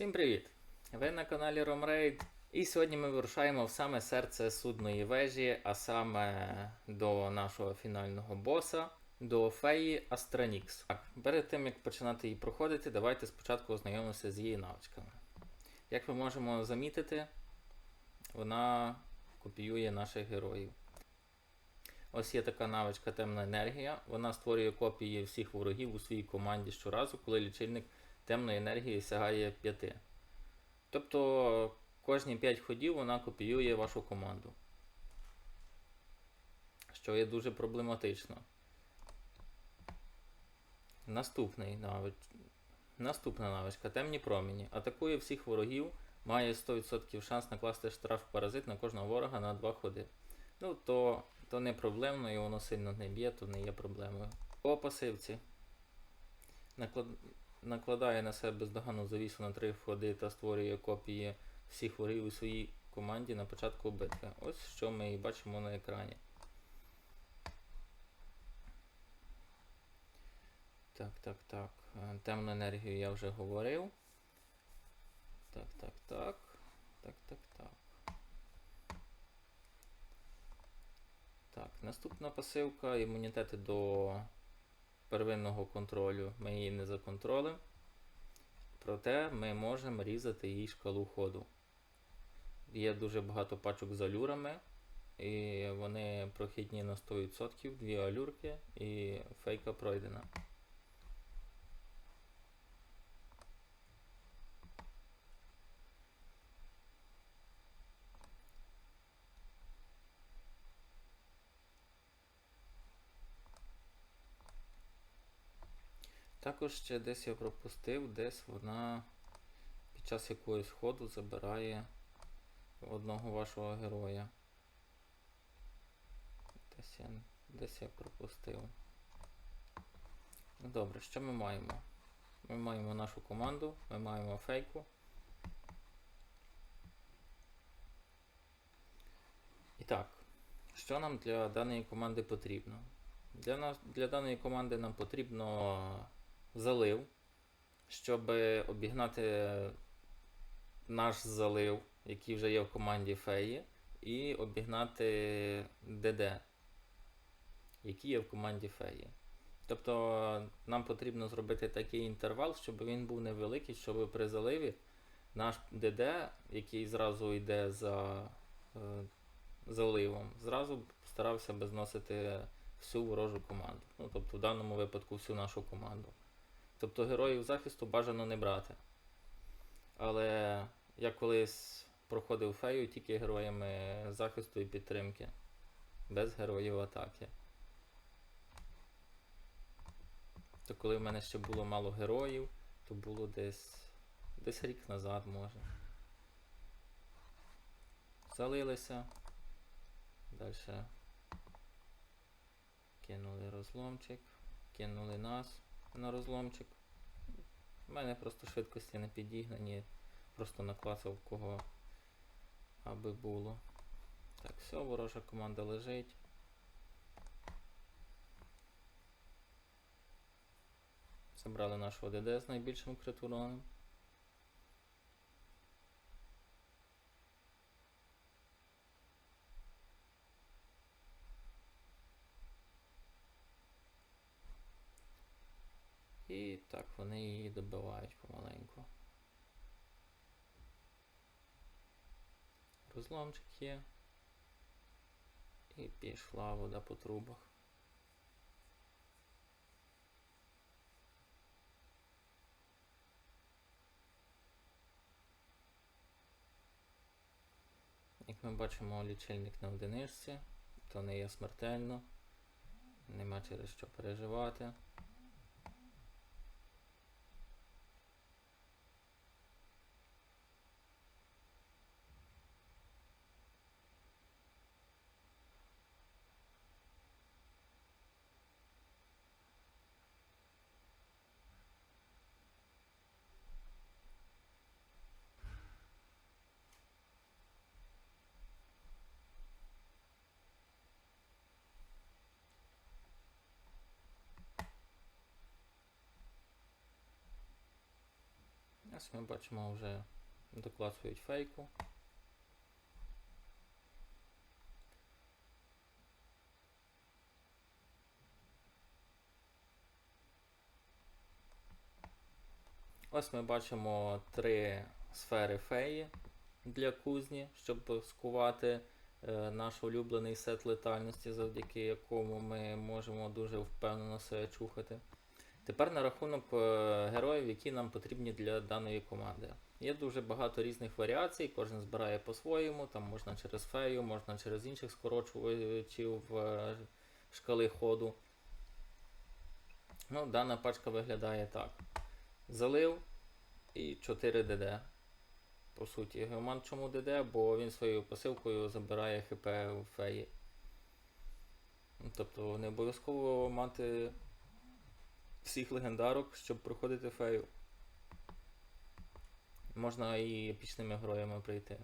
Всім привіт! Ви на каналі Romraid. І сьогодні ми вирушаємо в саме серце судної вежі, а саме до нашого фінального боса, до феї Астранікс. Так, перед тим як починати її проходити, давайте спочатку ознайомимося з її навичками. Як ми можемо замітити, вона копіює наших героїв. Ось є така навичка темна енергія. Вона створює копії всіх ворогів у своїй команді щоразу, коли лічильник темної енергії сягає 5. Тобто кожні 5 ходів вона копіює вашу команду. Що є дуже проблематично. Наступний навич... Наступна навичка темні промені. Атакує всіх ворогів, має 100% шанс накласти штраф паразит на кожного ворога на 2 ходи. Ну, то, то не проблемно і воно сильно не б'є, то не є проблемою. По пасивці. Наклад... Накладає на себе бездоганну завісу на три ходи та створює копії всіх ворогів у своїй команді на початку битви. Ось що ми і бачимо на екрані. Так, так, так. Е, Темну енергію я вже говорив. Так, так, так. Так, так, так. Так, наступна пасивка імунітети до первинного контролю. Ми її не законтролимо. Проте ми можемо різати її шкалу ходу. Є дуже багато пачок з алюрами, і вони прохідні на 100%, дві алюрки і фейка пройдена. Також ще десь я пропустив, десь вона під час якогось ходу забирає одного вашого героя. Десь я, десь я пропустив. Ну добре, що ми маємо? Ми маємо нашу команду, ми маємо фейку. І так, що нам для даної команди потрібно? Для, нас, для даної команди нам потрібно залив, щоб обігнати наш залив, який вже є в команді феї, і обігнати ДД, який є в команді феї. Тобто нам потрібно зробити такий інтервал, щоб він був невеликий, щоб при заливі наш ДД, який зразу йде за е, заливом, зразу старався би зносити всю ворожу команду. Ну, тобто в даному випадку всю нашу команду. Тобто героїв захисту бажано не брати. Але я колись проходив фею тільки героями захисту і підтримки, без героїв атаки. То коли в мене ще було мало героїв, то було десь десь рік назад може. Залилися. Далі кинули розломчик, кинули нас на розломчик. У мене просто швидкості не підігнані, просто наклацав кого аби було. Так, все, ворожа команда лежить. Забрали нашого ДД з найбільшим критуроном. Так вони її добивають помаленьку. Розломчик є. І пішла вода по трубах. Як ми бачимо, лічильник на одиничці, то не є смертельно, нема через що переживати. Ось ми бачимо вже доклацують фейку. Ось ми бачимо три сфери феї для кузні, щоб скувати е, наш улюблений сет летальності, завдяки якому ми можемо дуже впевнено себе чухати. Тепер на рахунок е, героїв, які нам потрібні для даної команди. Є дуже багато різних варіацій, кожен збирає по-своєму, там можна через фею, можна через інших скорочувачів е, шкали ходу. Ну, дана пачка виглядає так. Залив і 4 ДД. По суті, Геоман чому ДД, бо він своєю посилкою забирає ХП у феї. Ну, Тобто не обов'язково мати всіх легендарок, щоб проходити фею. Можна і епічними героями прийти.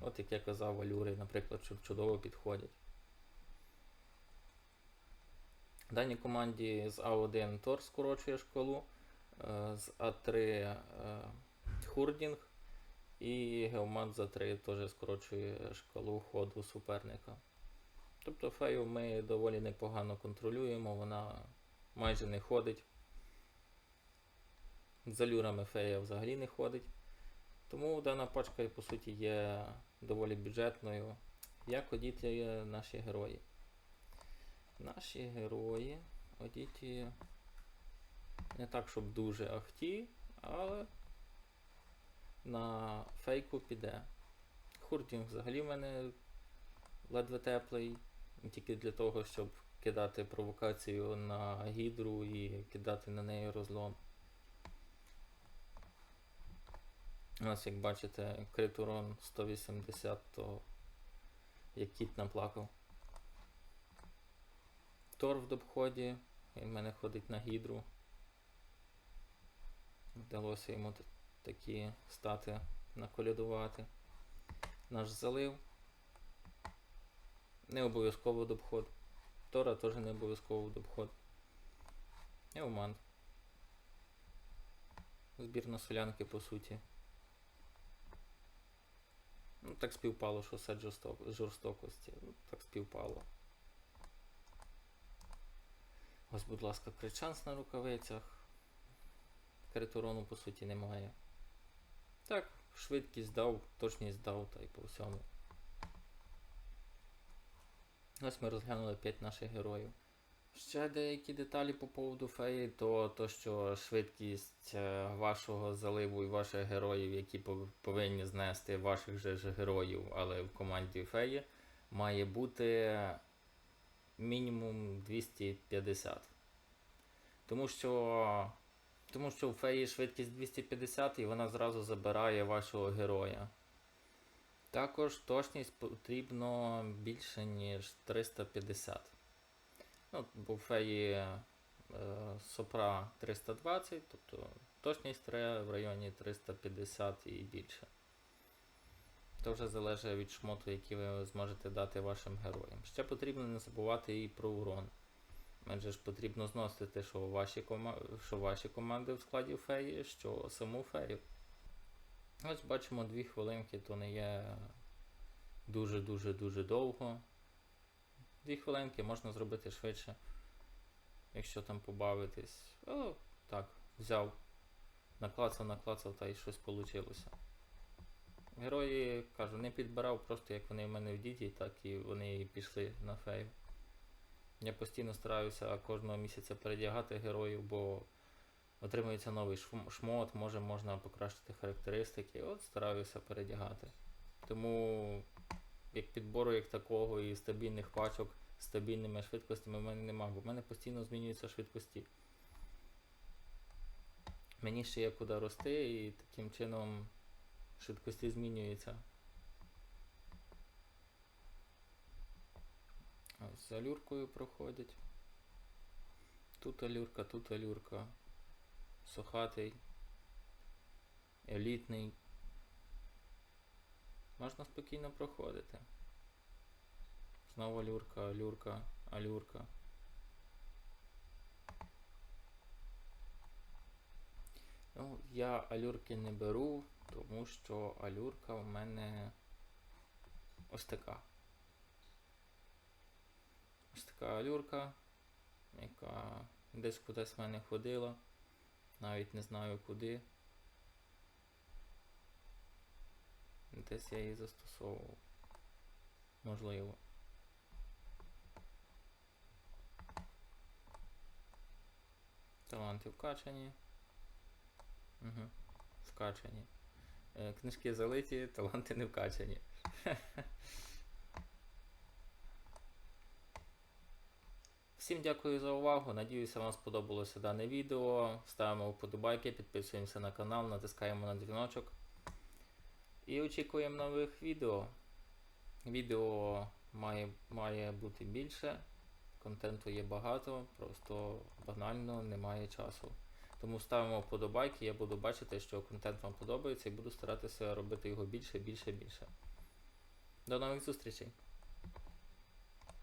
От як я казав, валюри, наприклад, що чудово підходять. Даній команді з А1 Тор скорочує шкалу, е, з А3 е, Хурдінг і Геомат за 3 теж скорочує шкалу ходу суперника. Тобто фею ми доволі непогано контролюємо, вона майже не ходить. З алюрами фея взагалі не ходить. Тому дана пачка по суті є доволі бюджетною. Як одіти наші герої? Наші герої одіті не так, щоб дуже ахті, але на фейку піде. Хуртінг взагалі в мене ледве теплий, тільки для того, щоб кидати провокацію на гідру і кидати на неї розлом. У нас, як бачите, крит урон 180, то як кіт наплакав. Тор в обході, він в мене ходить на гідру. Вдалося йому такі стати наколядувати. Наш залив. Не обов'язково до обход. Тора теж не обов'язково до обход. І Оман. Збір на солянки по суті. Ну, так співпало, що сет жорстокості. Ну, так співпало. Ось, будь ласка, кричанс на рукавицях. Критурону, по суті, немає. Так, швидкість дав, точність дав, та й по всьому. Ось ми розглянули 5 наших героїв. Ще деякі деталі по поводу феї, то, то що швидкість е, вашого заливу і ваших героїв, які повинні знести ваших же ж героїв, але в команді феї, має бути мінімум 250. Тому що, тому що у феї швидкість 250 і вона зразу забирає вашого героя. Також точність потрібно більше, ніж 350. Ну, бо в феї е, Сопра 320, тобто точність треба в районі 350 і більше. Це вже залежить від шмоту, який ви зможете дати вашим героям. Ще потрібно не забувати і про урон. Адже ж потрібно зносити, що ваші, кома... що ваші команди в складі феї, що саму фею. Ось бачимо дві хвилинки, то не є дуже-дуже-дуже довго. Дві хвилинки можна зробити швидше, якщо там побавитись. О, так, взяв, наклацав, наклацав та й щось вийшло. Герої, кажу, не підбирав, просто як вони в мене в діті, так і вони і пішли на фейв. Я постійно стараюся кожного місяця передягати героїв, бо отримується новий шмот, може можна покращити характеристики. От стараюся передягати. Тому як підбору як такого і стабільних пачок з стабільними швидкостями в мене немає, бо в мене постійно змінюються швидкості. Мені ще є куди рости і таким чином швидкості змінюються. Ось з алюркою проходять. Тут алюрка, тут алюрка. Сухатий. Елітний. Можна спокійно проходити. Знову алюрка, алюрка, алюрка. Ну, я алюрки не беру, тому що алюрка в мене ось така. Ось така алюрка, яка десь кудись в мене ходила. Навіть не знаю куди. Десь я її застосовував. Можливо. Таланти вкачані. Угу. Вкачані. Е, Книжки залиті, таланти не вкачані. Всім дякую за увагу. Надіюся, вам сподобалося дане відео. Ставимо вподобайки, підписуємося на канал, натискаємо на дзвіночок. І очікуємо нових відео. Відео має, має бути більше. Контенту є багато, просто банально немає часу. Тому ставимо вподобайки, я буду бачити, що контент вам подобається і буду старатися робити його більше, більше, більше. До нових зустрічей!